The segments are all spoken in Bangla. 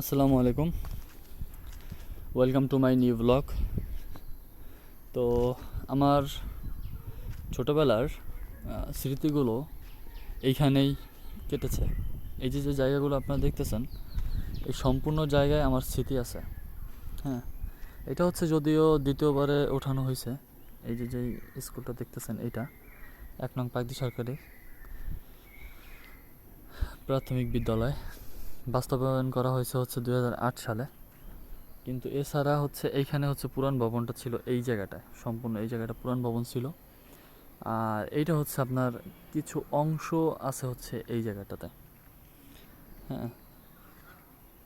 আসসালামু আলাইকুম। Welcome to my new blog তো আমার ছোটোবেলার স্মৃতিগুলো এইখানেই কেটেছে। এই যে যে জায়গাগুলো আপনারা দেখতেছেন, এই সম্পূর্ণ জায়গায় আমার স্মৃতি আছে। হ্যাঁ এটা হচ্ছে যদিও দ্বিতীয়বারে ওঠানো হয়েছে। এই যে যে স্কুলটা দেখতেছেন, এইটা এক নং পাকদি সরকারি প্রাথমিক বিদ্যালয়। বাস্তবায়ন করা হয়েছে হচ্ছে দু হাজার আট সালে। কিন্তু এছাড়া হচ্ছে এইখানে হচ্ছে পুরান ভবনটা ছিল এই জায়গাটায়, সম্পূর্ণ এই জায়গাটা পুরান ভবন ছিল। আর এইটা হচ্ছে আপনার কিছু অংশ আছে হচ্ছে এই জায়গাটাতে। হ্যাঁ।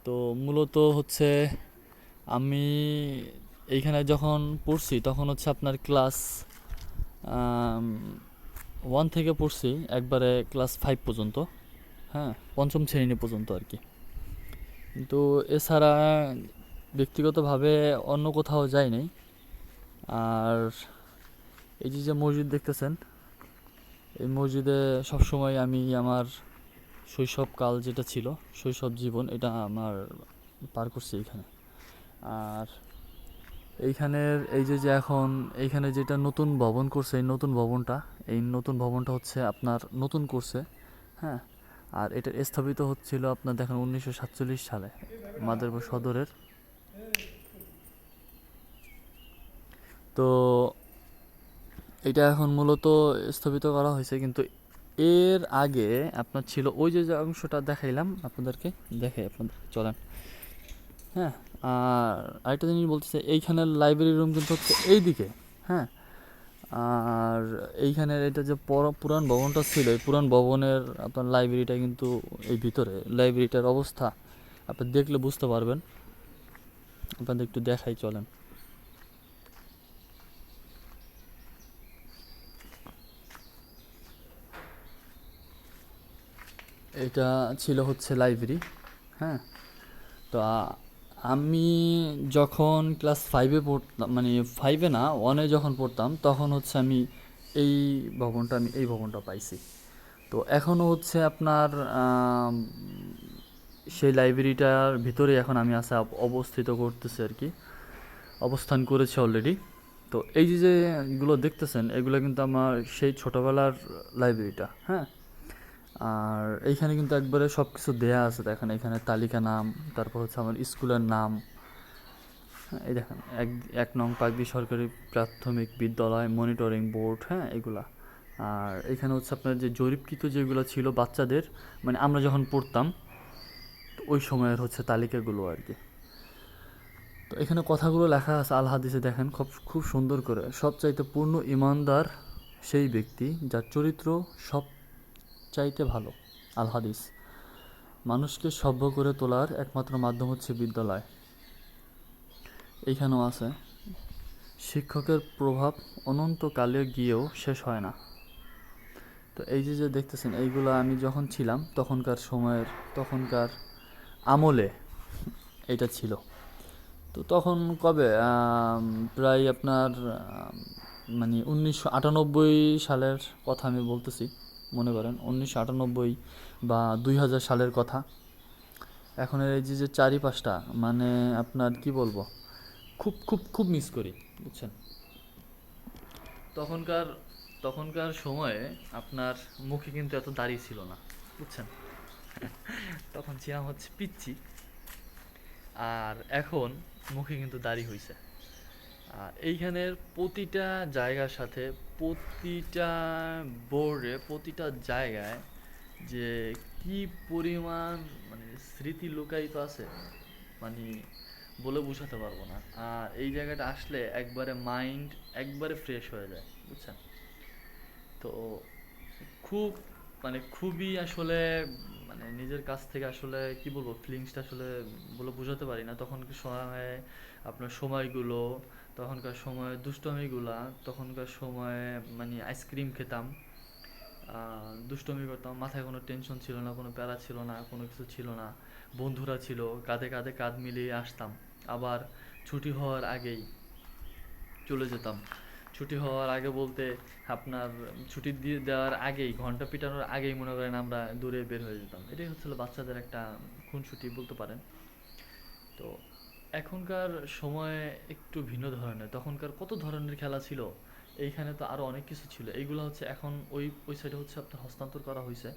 তো মূলত হচ্ছে আমি এইখানে যখন পড়ছি তখন হচ্ছে আপনার ক্লাস ওয়ান থেকে পড়ছি, একবারে ক্লাস ফাইভ পর্যন্ত। হ্যাঁ পঞ্চম শ্রেণি পর্যন্ত আর কি। কিন্তু এছাড়া ব্যক্তিগতভাবে অন্য কোথাও যাই নাই। আর এই যে যে মসজিদ দেখতেছেন, এই মসজিদে সবসময় আমি আমার শৈশবকাল যেটা ছিল, শৈশব জীবন, এটা আমার পার করছি এখানে। আর এইখানের, এই যে যে এখন এইখানে যেটা নতুন ভবন করছে, এই নতুন ভবনটা, এই নতুন ভবনটা হচ্ছে আপনার নতুন করছে হ্যাঁ আর এটা স্থাপিত হচ্ছিল আপনার দেখেন উনিশশো সাতচল্লিশ সালে, মাদারীপুর সদরের। তো এটা এখন মূলত স্থাপিত করা হয়েছে, কিন্তু এর আগে আপনার ছিল ওই যে অংশটা দেখাইলাম আপনাদেরকে, দেখে আপনাদের চলেন। হ্যাঁ আর আরেকটা জিনিস বলতেছে, এইখানের লাইব্রেরি রুম কিন্তু হচ্ছে এই দিকে হ্যাঁ? আর এইখানের এটা যে পর- পুরান ভবনটা ছিল, এই পুরান ভবনের আপনার লাইব্রেরিটা কিন্তু এই ভিতরে। লাইব্রেরিটার অবস্থা আপনি দেখলে বুঝতে পারবেন। আপনাদের একটু দেখাই চলেন। এটা ছিল হচ্ছে লাইব্রেরি হ্যাঁ? তো আমি যখন ক্লাস ফাইভে পড়তাম মানে ফাইভে না ওয়ানে যখন পড়তাম, তখন হচ্ছে আমি এই ভবনটা, আমি এই ভবনটা পাইছি। তো এখনও হচ্ছে আপনার সেই লাইব্রেরিটার ভিতরে এখন আমি অব- অবস্থিত করতেছি আর কি। অবস্থান করেছি অলরেডি তো এই যে যেগুলো দেখতেছেন, এগুলো কিন্তু আমার সেই ছোটোবেলার লাইব্রেরিটা হ্যাঁ? আর এইখানে কিন্তু একবারে সব কিছু দেয়া আছে, দেখেন এখানে তালিকা নাম, তারপর হচ্ছে আমার স্কুলের নাম। এই দেখেন, এক এক নং পাকবি সরকারি প্রাথমিক বিদ্যালয় মনিটরিং বোর্ড হ্যাঁ এগুলা। আর এখানে হচ্ছে আপনার যে জরিপকৃত যেগুলো ছিল বাচ্চাদের মানে আমরা যখন পড়তাম ওই সময়ের হচ্ছে তালিকাগুলো আর কি। তো এখানে কথাগুলো লেখা আছে আল হাদিসে, দেখেন, খুব খুব সুন্দর করে। সবচাইতে পূর্ণ ইমানদার সেই ব্যক্তি যার চরিত্র সব চাইতে ভালো, আল হাদিস। মানুষকে সভ্য করে তোলার একমাত্র মাধ্যম হচ্ছে বিদ্যালয়। এইখানেও আছে, শিক্ষকের প্রভাব অনন্তকালে গিয়েও শেষ হয় না। তো এই যে যে দেখতেছেন, এইগুলো আমি যখন ছিলাম, তখনকার সময়ের, তখনকার আমলে এটা ছিল। তো তখন কবে? প্রায় আপনার মানে উনিশশো আটানব্বই সালের কথা আমি বলতেছি। মনে করেন, উনিশশো আটানব্বই বা দুই হাজার সালের কথা। এখন এই যে যে চারিপাশটা মানে আপনার কি বলব, খুব খুব খুব মিস করি, বুঝছেন? তখনকার তখনকার সময়ে আপনার মুখে কিন্তু এত দাড়ি ছিল না, বুঝছেন? তখন ছিলাম হচ্ছে পিচ্ছি আর এখন মুখে কিন্তু দাড়ি হইছে। আর এইখানের প্রতিটা জায়গার সাথে প্রতিটা বোর্ডে, প্রতিটা জায়গায় যে কি পরিমাণ মানে স্মৃতি লুকায়িত আছে মানে বলে বোঝাতে পারব না। আর এই জায়গাটা আসলে একবারে মাইন্ড একবারে ফ্রেশ হয়ে যায়, বুঝছেন? তো খুব মানে খুবই আসলে মানে নিজের কাছ থেকে আসলে কি বলব ফিলিংসটা আসলে বলে বোঝাতে পারি না। তখনকার সময় আপনার সময়গুলো তখনকার সময় দুষ্টমিগুলা, তখনকার সময়ে মানে আইসক্রিম খেতাম। দুষ্টমি করতাম, মাথায় কোনো টেনশন ছিল না, কোনো প্যারা ছিল না, কোনো কিছু ছিল না। বন্ধুরা ছিল, কাঁধে কাঁধে কাঁধ মিলিয়ে আসতাম। আবার ছুটি হওয়ার আগেই চলে যেতাম। ছুটি হওয়ার আগে বলতে আপনার ছুটি দিয়ে দেওয়ার আগেই, ঘণ্টা পিটানোর আগেই মনে করেন আমরা দূরে বের হয়ে যেতাম। এটাই হচ্ছিল বাচ্চাদের একটা খুনসুটি, বলতে পারেন। তো এখনকার সময়ে একটু ভিন্ন ধরনের। তখনকার কত ধরনের খেলা ছিল, এইখানে তো আরও অনেক কিছু ছিল। এইগুলো হচ্ছে এখন ওই ওই সাইডে হচ্ছে আপনার হস্তান্তর করা হয়েছে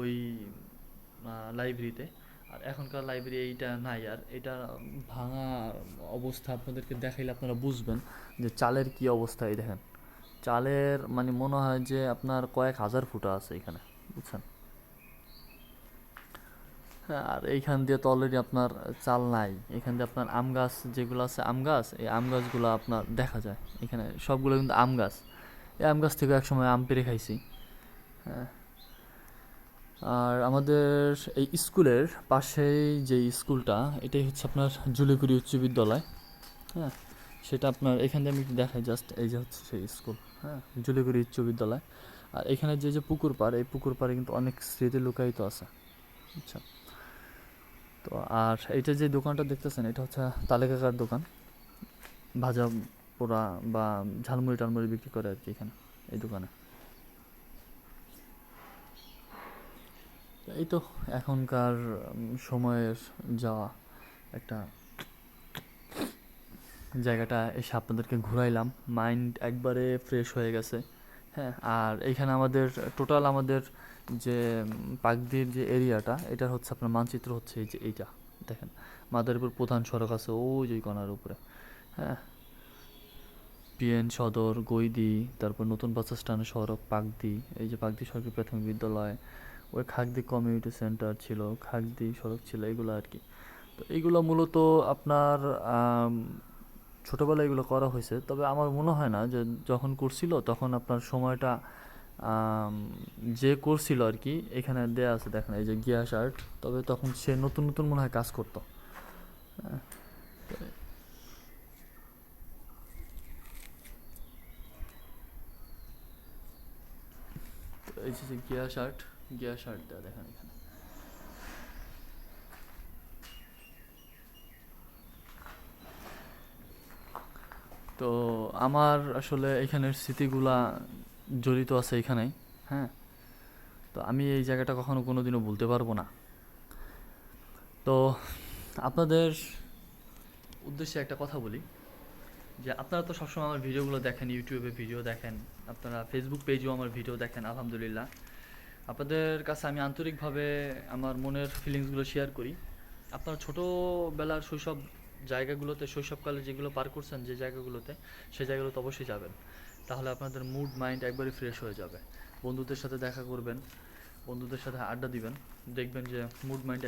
ওই লাইব্রেরিতে আর এখনকার লাইব্রেরি এইটা নাই। আর এটা ভাঙা অবস্থা আপনাদেরকে দেখাইলে আপনারা বুঝবেন যে চালের কি অবস্থা, এই দেখেন। চালের মানে মনে হয় যে আপনার কয়েক হাজার ফুটা আছে এখানে, বুঝছেন? আর এইখান দিয়ে তো অলরেডি আপনার চাল নাই। এখান দিয়ে আপনার আম গাছ যেগুলো আছে, আম গাছ, এই আম গাছগুলো আপনার দেখা যায়। এখানে সবগুলো কিন্তু আম গাছ। এই আম গাছ থেকে একসময় আম পেরে খাইছি। হ্যাঁ। আর আমাদের এই স্কুলের পাশেই যে স্কুলটা, এটাই হচ্ছে আপনার জুলিগুড়ি উচ্চ বিদ্যালয়। হ্যাঁ। সেটা আপনার এখান দিয়ে আমি দেখাই জাস্ট এই যে হচ্ছে সেই স্কুল। হ্যাঁ জুলিগুড়ি উচ্চ বিদ্যালয়। আর এখানে যে যে পুকুর পাড়, এই পুকুর পাড়ে কিন্তু অনেক স্মৃতি লুকায়িত আছে। আচ্ছা। তো আর এইটা যে দোকানটা দেখতেছেন, এটা হচ্ছে তালেকাকার দোকান। ভাজা পোড়া বা ঝালমুড়ি টালমুড়ি বিক্রি করে আর কি এখানে, এই দোকানে। এই তো এখনকার সময়ের যাওয়া একটা জায়গাটা এসে আপনাদেরকে ঘুরাইলাম। মাইন্ড একবারে ফ্রেশ হয়ে গেছে। হ্যাঁ আর এইখানে আমাদের, টোটাল আমাদের যে পাকদির যে এরিয়াটা এটা হচ্ছে আপনার মানচিত্র হচ্ছে এই যে এইটা, দেখেন। মাদারীপুর প্রধান সড়ক আছে ওই যে কণার উপরে হ্যাঁ? পিএন সদর, গৈদি, তারপর নতুন বাস স্ট্যান্ড সড়ক পাকদি এই যে পাকদি সরকারি প্রাথমিক বিদ্যালয়, ওই খাগদি কমিউনিটি সেন্টার ছিল, খাগদি সড়ক ছিল, এগুলো আর কি। তো এইগুলো মূলত আপনার ছোটোবেলায় এগুলো করা হয়েছে, তবে আমার মনে হয় না যে যখন করছিল তখন আপনার সময়টা যে করছিল আর কি, এখানে দেয়া আছে, দেখেন, এই যে গিয়া শার্ট তবে তখন সে নতুন নতুন মনে হয় কাজ করতো। এই যে গিয়া শার্ট গিয়া শার্ট দেওয়া দেখেন এখানে। তো আমার আসলে এখানের স্মৃতিগুলা জড়িত আছে এখানে হ্যাঁ? তো আমি এই জায়গাটা কখনো কোনো দিনও ভুলতে পারব না। তো আপনাদের উদ্দেশ্যে একটা কথা বলি, যে আপনারা তো সবসময় আমার ভিডিওগুলো দেখেন, ইউটিউবে ভিডিও দেখেন, আপনারা ফেসবুক পেজেও আমার ভিডিও দেখেন, আলহামদুলিল্লাহ। আপনাদের কাছে আমি আন্তরিকভাবে আমার মনের ফিলিংসগুলো শেয়ার করি। আপনারা ছোটোবেলার শৈশব জায়গাগুলোতে, শৈশবকালে যেগুলো পার করছেন, যে জায়গাগুলোতে সেই জায়গাগুলোতে অবশ্যই যাবেন। তাহলে আপনাদের মুড মাইন্ড একবারই ফ্রেশ হয়ে যাবে। বন্ধুদের সাথে দেখা করবেন, বন্ধুদের সাথে আড্ডা দিবেন, দেখবেন যে মুড মাইন্ড